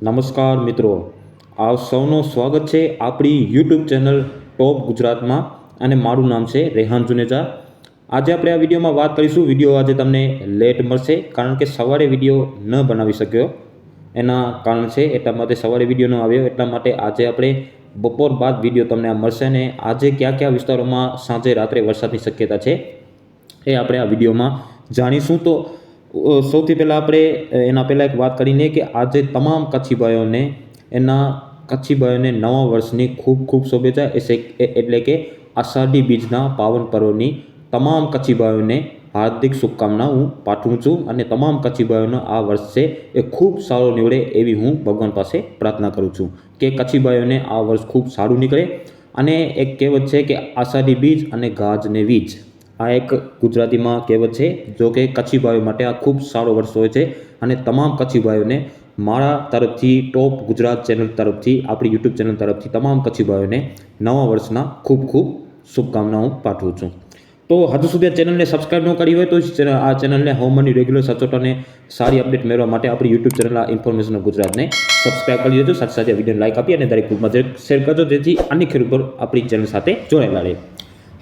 નમસ્કાર મિત્રો. આ સૌનું સ્વાગત છે આપણી યુટ્યુબ ચેનલ ટોપ ગુજરાતમાં અને મારું નામ છે રેહાન જુનેજા. આજે આપણે આ વિડીયોમાં વાત કરીશું. વીડિયો આજે તમને લેટ મળશે કારણ કે સવારે વીડિયો ન બનાવી શક્યો. એના કારણ છે એટલા માટે સવારે વીડિયો ન આવ્યો. એટલા માટે આજે આપણે બપોર બાદ વીડિયો તમને આ મળશે અને આજે કયા કયા વિસ્તારોમાં સાંજે રાત્રે વરસાદની શક્યતા છે એ આપણે આ વિડીયોમાં જાણીશું. તો સૌથી પહેલાં આપણે એના પહેલાં એક વાત કરીને કે આજે તમામ કચ્છી ભાઈઓને એના કચ્છી ભાઈઓને નવા વર્ષની ખૂબ ખૂબ શુભેચ્છા એટલે કે આષાઢી બીજના પાવન પર્વની તમામ કચ્છી ભાઈઓને હાર્દિક શુભકામના હું પાઠવું છું અને તમામ કચ્છી ભાઈઓનો આ વર્ષ છે એ ખૂબ સારો નીવડે એવી હું ભગવાન પાસે પ્રાર્થના કરું છું કે કચ્છી ભાઈઓને આ વર્ષ ખૂબ સારું નીકળે અને એક કહેવત છે કે આષાઢી બીજ અને ગાજને વીજ. આ એક ગુજરાતીમાં કહેવત છે, જો કે કચ્છી ભાઈઓ માટે આ ખૂબ સારો વર્ષ હોય છે અને તમામ કચ્છી ભાઈઓને મારા તરફથી, ટોપ ગુજરાત ચેનલ તરફથી, આપણી યુટ્યુબ ચેનલ તરફથી તમામ કચ્છી ભાઈઓને નવા વર્ષના ખૂબ ખૂબ શુભકામનાઓ પાઠવું છું. તો હજુ સુધી આ ચેનલને સબસ્ક્રાઈબ ન કરી હોય તો આ ચેનલને હવામાનની રેગ્યુલર સચોટ અને સારી અપડેટ મેળવવા માટે આપણી યુટ્યુબ ચેનલ ઇન્ફોર્મેશન ગુજરાતને સબસ્ક્રાઇબ કરી દેજો. સાથે સાથે વીડિયો લાઇક આપી અને દરેક ગ્રુપમાં શેર કરજો. જેથી અન્ય ખેડૂતો આપણી ચેનલ સાથે જોડાયેલા રહે.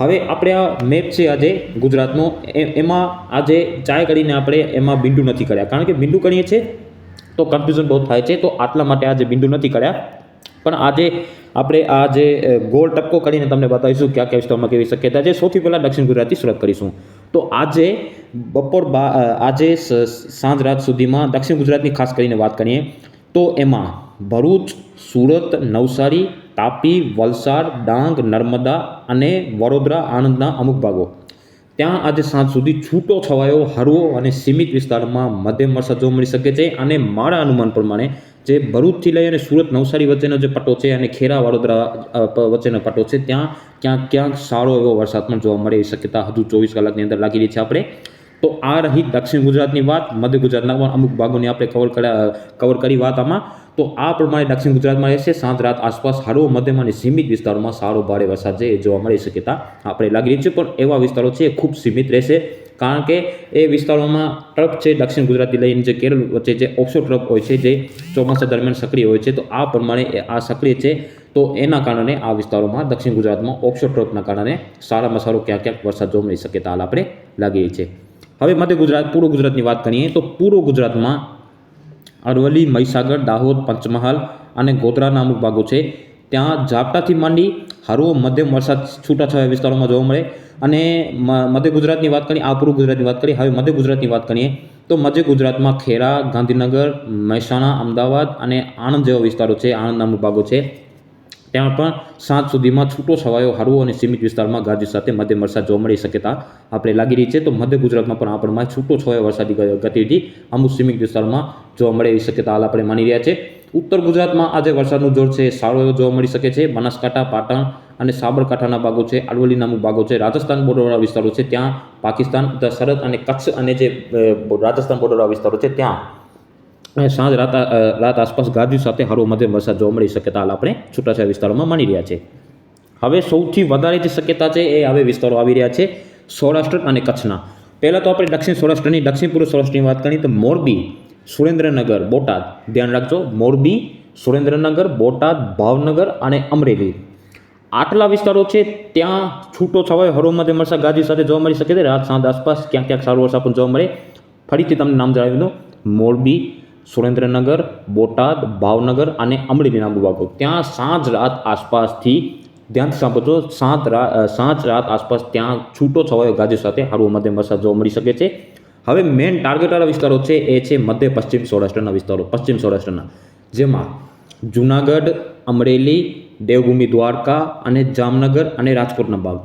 હવે આપણે આ મેપ છે આજે ગુજરાતનો. એમાં આજે ચાય કરીને આપણે એમાં બિંદુ નથી કર્યા. કારણ કે બિંદુ કરીએ છીએ તો કન્ફ્યુઝન બહુ થાય છે, તો આટલા માટે આજે બિંદુ નથી કર્યા. પણ આજે આપણે આ જે ગોળ ટપકો કરીને તમને બતાવીશું કયા કયા વિસ્તારમાં કેવી શક્યતા છે. સૌથી પહેલાં દક્ષિણ ગુજરાતથી શરૂઆત કરીશું. તો આજે બપોર બા આજે સાંજ રાત સુધીમાં દક્ષિણ ગુજરાતની ખાસ કરીને વાત કરીએ તો એમાં ભરૂચ, સુરત, નવસારી તાપી, વલસાડ, ડાંગ, નર્મદા અને વડોદરા આણંદના અમુક ભાગો. ત્યાં આજે સાંજ સુધી છૂટો છવાયો હળવો અને સીમિત વિસ્તારમાં મધ્યમ વરસાદ જોવા મળી શકે છે અને મારા અનુમાન પ્રમાણે જે ભરૂચથી લઈ અને સુરત નવસારી વચ્ચેનો જે પટ્ટો છે અને ખેરા વડોદરા વચ્ચેનો પટ્ટો છે, ત્યાં ક્યાંક ક્યાંક સારો એવો વરસાદ પણ જોવા મળે એ શક્યતા હજુ ચોવીસ કલાકની અંદર લાગી રહી છે આપણે. તો આ રહી દક્ષિણ ગુજરાતની વાત, મધ્ય ગુજરાતના પણ અમુક ભાગોની આપણે કવર કર્યા કવર કરી વાત આમાં. તો આ પ્રમાણે દક્ષિણ ગુજરાતમાં રહેશે. સાંજ રાત આસપાસ હળવો મધ્યમ અને સીમિત વિસ્તારોમાં સારો ભારે વરસાદ છે એ જોવા મળી શક્યતા આપણે લાગી રહી છે. પણ એવા વિસ્તારો છે એ ખૂબ સીમિત રહેશે. કારણ કે એ વિસ્તારોમાં ટ્રક છે દક્ષિણ ગુજરાતથી લઈને જે કેરળ વચ્ચે જે ઓપ્શો ટ્રક હોય છે, જે ચોમાસા દરમિયાન સક્રિય હોય છે, તો આ પ્રમાણે આ સક્રિય છે. તો એના કારણે આ વિસ્તારોમાં દક્ષિણ ગુજરાતમાં ઓપ્શો ટ્રકના કારણે સારામાં સારો ક્યાંક ક્યાંક વરસાદ જોવા મળી શકે હાલ આપણે લાગી રહી છે. હવે મધ્ય ગુજરાત, પૂર્વ ગુજરાતની વાત કરીએ તો પૂર્વ ગુજરાતમાં અરવલ્લી, મહીસાગર, દાહોદ, પંચમહાલ અને ગોધરાના અમુક ભાગો છે. ત્યાં ઝાપટાથી માંડી હળવો મધ્યમ વરસાદ છૂટાછવાયા વિસ્તારોમાં જોવા મળે અને મધ્ય ગુજરાતની વાત કરીએ, આ ગુજરાતની વાત કરીએ, હવે મધ્ય ગુજરાતની વાત કરીએ, તો મધ્ય ગુજરાતમાં ખેરા ગાંધીનગર, મહેસાણા, અમદાવાદ અને આણંદ જેવા વિસ્તારો છે આણંદના અમુક ભાગો છે. ત્યાં પણ સાંજ સુધીમાં છૂટો છવાયો હળવો અને સીમિત વિસ્તારમાં ગાજવીજ સાથે મધ્યમ વરસાદ જોવા મળી શક્યતા આપણે લાગી રહી છે. તો મધ્ય ગુજરાતમાં પણ આપણને છૂટો છવાયો વરસાદી ગતિવિધિ અમુક સીમિત વિસ્તારમાં જોવા મળે એવી શક્યતા હાલ આપણે માની રહ્યા છે. ઉત્તર ગુજરાતમાં આજે વરસાદનું જોર છે સારો એવો જોવા મળી શકે છે. બનાસકાંઠા, પાટણ અને સાબરકાંઠાના ભાગો છે અરવલ્લીના અમુક ભાગો છે, રાજસ્થાન બોર્ડરવાળા વિસ્તારો છે. ત્યાં પાકિસ્તાન સરહદ અને કચ્છ અને જે રાજસ્થાન બોર્ડરવાળા વિસ્તારો છે, ત્યાં સાંજ રાત રાત આસપાસ ગાજવી સાથે હળવો મધ્યમ વરસાદ જોવા મળી શકે હાલ આપણે છૂટાછવાયા વિસ્તારોમાં માની રહ્યા છે. હવે સૌથી વધારે જે શક્યતા છે એ હવે વિસ્તારો આવી રહ્યા છે સૌરાષ્ટ્ર અને કચ્છના. પહેલાં તો આપણે દક્ષિણ સૌરાષ્ટ્રની, દક્ષિણ પૂર્વ સૌરાષ્ટ્રની વાત કરીએ તો મોરબી, સુરેન્દ્રનગર, બોટાદ. ધ્યાન રાખજો, મોરબી, સુરેન્દ્રનગર, બોટાદ, ભાવનગર અને અમરેલી. આટલા વિસ્તારો છે ત્યાં છૂટો છવાયો હરોમાં મધ્યમ વરસાદ ગાજવી સાથે જોવા મળી શકે છે. રાત, સાંજ આસપાસ ક્યાંક ક્યાંક સારો વરસાદ પણ જોવા મળે. ફરીથી તમને નામ જણાવી દઉં. મોરબી સુરેન્દ્રનગર, બોટાદ, ભાવનગર અને અમરેલીના ભૂભાગો. ત્યાં સાંજ રાત આસપાસથી ધ્યાનથી સાંભળજો, સાંજ રાત સાંજ રાત આસપાસ ત્યાં છૂટો છવાયો ગાજર સાથે હળવો મધ્યમ વરસાદ જોવા મળી શકે છે. હવે મેઇન ટાર્ગેટવાળા વિસ્તારો છે એ છે મધ્ય પશ્ચિમ સૌરાષ્ટ્રના વિસ્તારો, પશ્ચિમ સૌરાષ્ટ્રના. જેમાં જુનાગઢ, અમરેલી, દેવભૂમિ દ્વારકા અને જામનગર અને રાજકોટના ભાગ.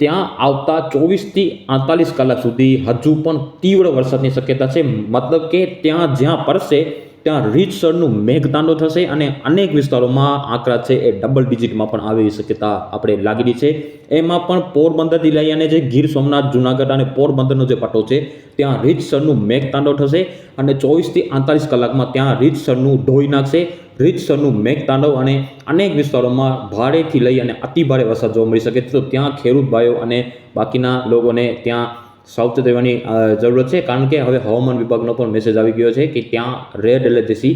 ત્યાં આવતા ચોવીસથી આડતાલીસ કલાક સુધી હજુ પણ તીવ્ર વરસાદની શક્યતા છે. મતલબ કે ત્યાં જ્યાં પડશે ત્યાં રીતસરનું મેઘતાંડો થશે અને અનેક વિસ્તારોમાં આંકડા છે એ ડબલ ડિજિટમાં પણ આવી શક્યતા આપણે લાગેલી છે. એમાં પણ પોરબંદરથી લઈ અને જે ગીર સોમનાથ, જુનાગઢ અને પોરબંદરનો જે પટ્ટો છે, ત્યાં રીતસરનું મેઘતાંડો થશે અને ચોવીસથી આડતાલીસ કલાકમાં ત્યાં રીતસરનું ઢોઈ નાખશે. રીતસરનું મેઘતાંડવ અને અનેક વિસ્તારોમાં ભારેથી લઈ અને અતિ ભારે વરસાદ જોવા મળી શકે તો ત્યાં ખેડૂત ભાઈઓ અને બાકીના લોકોને ત્યાં સાવચેત રહેવાની જરૂરત છે. કારણ કે હવે હવામાન વિભાગનો પણ મેસેજ આવી ગયો છે કે ત્યાં રેડ એલર્ટ જેવી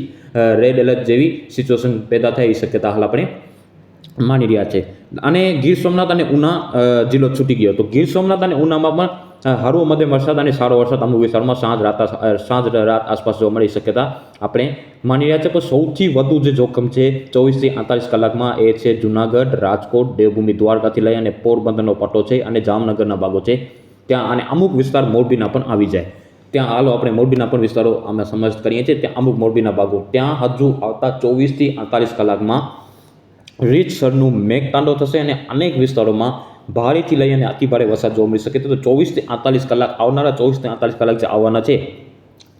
રેડ એલર્ટ જેવી સિચ્યુએશન પેદા થાય એ શક્યતા હાલ આપણે માની રહ્યા છે. અને ગીર સોમનાથ અને ઉના જિલ્લો છૂટી ગયો. તો ગીર સોમનાથ અને ઉનામાં પણ હળવો મધ્યમ વરસાદ અને સારો વરસાદ અમુક વિસ્તારમાં સાંજ રાત સાંજ રાત આસપાસ જોવા મળી શક્યતા આપણે માની રહ્યા છે. પણ સૌથી વધુ જે જોખમ છે ચોવીસથી આડતાલીસ કલાકમાં એ છે જુનાગઢ, રાજકોટ, દેવભૂમિ, દ્વારકાથી લઈ અને પોરબંદરનો પટ્ટો છે અને જામનગરના ભાગો છે. ત્યાં અને અમુક વિસ્તાર મોરબીના પણ આવી જાય. ત્યાં હાલો આપણે મોરબીના પણ વિસ્તારો અમે સમજ કરીએ છીએ. ત્યાં અમુક મોરબીના ભાગો, ત્યાં હજુ આવતા ચોવીસથી અડતાલીસ કલાકમાં રીતસરનું મેઘતાંડવ થશે અને અનેક વિસ્તારોમાં ભારેથી લઈ અને અતિભારે વરસાદ જોવા મળી શકે તો ચોવીસથી અડતાલીસ કલાક આવનારા ચોવીસથી અડતાલીસ કલાક જે આવવાના છે,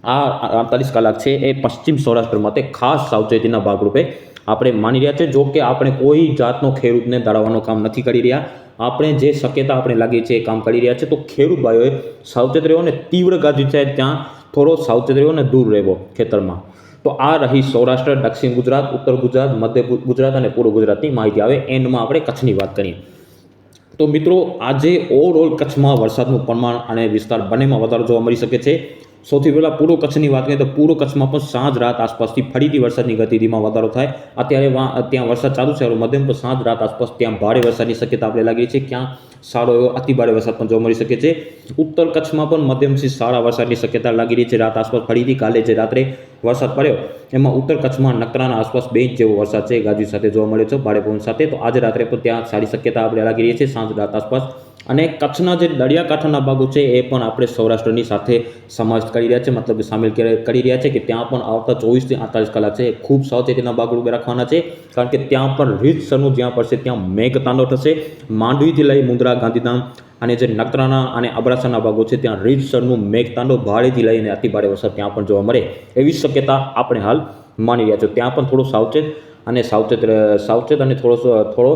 આ અડતાલીસ કલાક છે એ પશ્ચિમ સૌરાષ્ટ્ર માટે ખાસ સાવચેતીના ભાગરૂપે આપણે માની રહ્યા છે જો કે આપણે કોઈ જાતનો ખેડૂતને દળાવવાનું કામ નથી કરી રહ્યા. આપણે જે શક્યતા આપણે લાગી છે એ કામ કરી રહ્યા છે, તો ખેડૂત ભાઈઓએ સાવચેત રહેવો અને તીવ્ર ગાજી છે ત્યાં થોડો સાવચેત રહેવો અને દૂર રહેવો ખેતરમાં. તો આ રહી સૌરાષ્ટ્ર, દક્ષિણ ગુજરાત, ઉત્તર ગુજરાત, મધ્ય ગુજરાત અને પૂર્વ ગુજરાતની માહિતી. આવે એન્ડમાં આપણે કચ્છની વાત કરીએ. તો મિત્રો, આજે ઓવરઓલ કચ્છમાં વરસાદનું પ્રમાણ અને વિસ્તાર બંનેમાં વધારો જોવા મળી શકે છે. સૌથી પહેલાં પૂર્વ કચ્છની વાત કરીએ તો પૂર્વ કચ્છમાં પણ સાંજ રાત આસપાસથી ફરીથી વરસાદની ગતિમાં વધારો થાય. અત્યારે ત્યાં વરસાદ ચાલુ છે મધ્યમ પણ સાંજ રાત આસપાસ ત્યાં ભારે વરસાદની શક્યતા આપણે લાગી છે. ક્યાં સારો એવો અતિ ભારે વરસાદ પણ જોવા મળી શકે છે. ઉત્તર કચ્છમાં પણ મધ્યમથી સારા વરસાદની શક્યતા લાગી રહી છે. રાત આસપાસ ફરીથી કાલે જે રાત્રે વરસાદ પડ્યો, એમાં ઉત્તર કચ્છમાં નકરાના આસપાસ બે ઇંચ જેવો વરસાદ છે. ગાજવી સાથે જોવા મળ્યો છે. ભારે પવન સાથે તો આજે રાત્રે પણ ત્યાં સારી શક્યતા આપણે લાગી રહી છે. સાંજ રાત આસપાસ અને કચ્છના જે દરિયાકાંઠાના ભાગો છે એ પણ આપણે સૌરાષ્ટ્રની સાથે સમાજ કરી રહ્યા છે, મતલબ સામેલ કરી રહ્યા છે કે ત્યાં પણ આવતા ચોવીસથી આડતાલીસ કલાક છે ખૂબ સાવચેતીના ભાગરૂપે રાખવાના છે, કારણ કે ત્યાં પણ રીતસરનું જ્યાં પડશે ત્યાં મેઘતાંડવ થશે. માંડવીથી લઈ મુંદ્રા ગાંધીધામ અને જે નકરાના અને અબડાસાના ભાગો છે ત્યાં રીતસરનું મેઘતાંડવ ભારેથી લઈને અતિભારે વરસાદ ત્યાં પણ જોવા મળે એવી શક્યતા આપણે હાલ માની રહ્યા છો ત્યાં પણ થોડું સાવચેત અને સાવચેત સાવચેત અને થોડો થોડો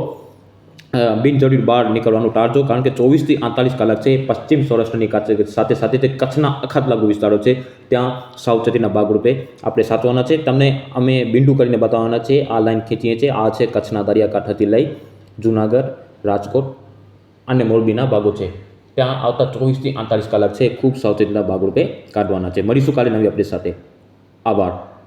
બિનજરૂરી બહાર નીકળવાનું ટાળજો, કારણ કે ચોવીસથી આડતાલીસ કલાક છે, પશ્ચિમ સૌરાષ્ટ્રની સાથે સાથે તે કચ્છના અખાત લાગુ વિસ્તારો છે, ત્યાં સાવચેતીના ભાગરૂપે આપણે સાચવાના છે. તમને અમે બિંદુ કરીને બતાવવાના છે, આ લાઈન ખેંચીએ છીએ, આ છે કચ્છના દરિયાકાંઠાથી લઈ જુનાગઢ, રાજકોટ અને મોરબીના ભાગો છે. ત્યાં આવતા ચોવીસથી આડતાલીસ કલાક છે, ખૂબ સાવચેતીના ભાગરૂપે કાઢવાના છે. મળીશું કાલે નવી અપડેટ સાથે. આભાર.